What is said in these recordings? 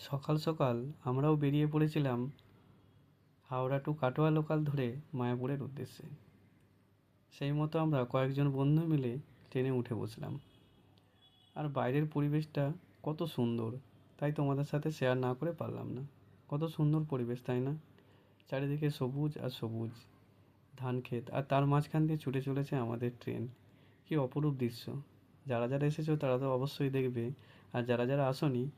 সকাল সকাল আমরাও বেরিয়ে পড়েছিলাম হাওড়া টু কাটোয়া লোকাল ধরে মায়াপুরের উদ্দেশ্যে। সেই মতো আমরা কয়েকজন বন্ধু মিলে ট্রেনে উঠে বসলাম। আর বাইরের পরিবেশটা কত সুন্দর, তাই তোমাদের সাথে শেয়ার না করে পারলাম না। কত সুন্দর পরিবেশ, তাই না? চারিদিকে সবুজ আর সবুজ, ধান ক্ষেত, আর তার মাঝখান দিয়ে ছুটে চলেছে আমাদের ট্রেন। কী অপরূপ দৃশ্য। যারা যারা এসেছ তারা তো অবশ্যই দেখবে, আর যারা যারা আসোনি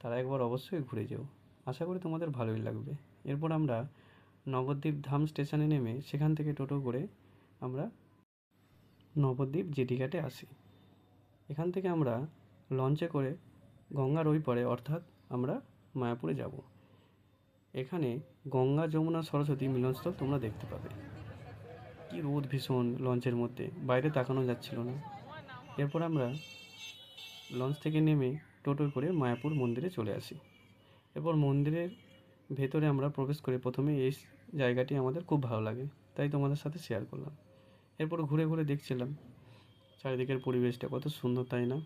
তারা একবার অবশ্যই ঘুরে যেও। আশা করি তোমাদের ভালোই লাগবে। এরপর আমরা নবদ্বীপ ধাম স্টেশনে নেমে সেখান থেকে টোটো করে আমরা নবদ্বীপ জেটি ঘাটে আসি। এখান থেকে আমরা লঞ্চে করে গঙ্গার ওই পারে অর্থাৎ আমরা মায়াপুরে যাব। এখানে গঙ্গা, যমুনা, সরস্বতী মিলনস্থল তোমরা দেখতে পাবে। কি রোদ ভীষণ লঞ্চের মধ্যে, বাইরে তাকানো যাচ্ছিল না। এরপর আমরা লঞ্চ থেকে নেমে টোটোয় করে মায়াপুর মন্দিরে চলে আসি। এরপর মন্দিরের ভেতরে আমরা প্রবেশ করে। প্রথমে এই জায়গাটি আমাদের খুব ভালো লাগে, তাই তোমাদের সাথে শেয়ার করলাম। এরপর ঘুরে ঘুরে দেখছিলাম চারিদিকের পরিবেশটা কত সুন্দর, তাই না?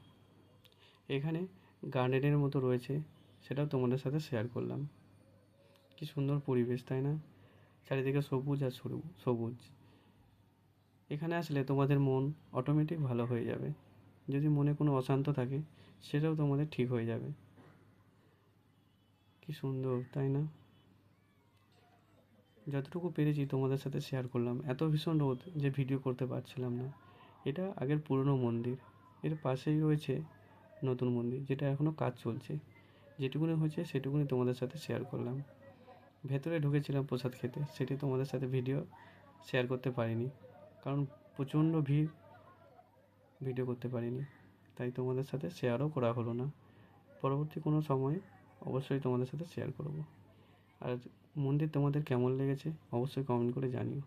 এখানে গার্ডেনের মতো রয়েছে, সেটাও তোমাদের সাথে শেয়ার করলাম। কি সুন্দর পরিবেশ, তাই না? চারিদিকে সবুজ আর সবুজ। এখানে আসলে তোমাদের মন অটোমেটিক ভালো হয়ে যাবে। যদি মনে কোনো অশান্ত থাকে, সেটাও তোমাদের ঠিক হয়ে যাবে। কি সুন্দর, তাই না? যতটুকু পেরেছি তোমাদের সাথে শেয়ার করলাম। এত ভীষণ রোদ যে ভিডিও করতে পারছিলাম না। এটা আগের পুরনো মন্দির। এর পাশেই রয়েছে নতুন মন্দির, যেটা এখনও কাজ চলছে। যেটুকুনি হয়েছে সেটুকুনি তোমাদের সাথে শেয়ার করলাম। ভেতরে ঢুকেছিলাম প্রসাদ খেতে, সেটি তোমাদের সাথে ভিডিও শেয়ার করতে পারিনি। কারণ প্রচণ্ড ভিড় ভিডিও করতে পারিনি। তাই তোমাদের সাথে শেয়ারও করা হলো না। পরবর্তী কোনো সময়ে অবশ্যই তোমাদের সাথে শেয়ার করব। আর মন্দির তোমাদের কেমন লেগেছে অবশ্যই কমেন্ট করে জানিও।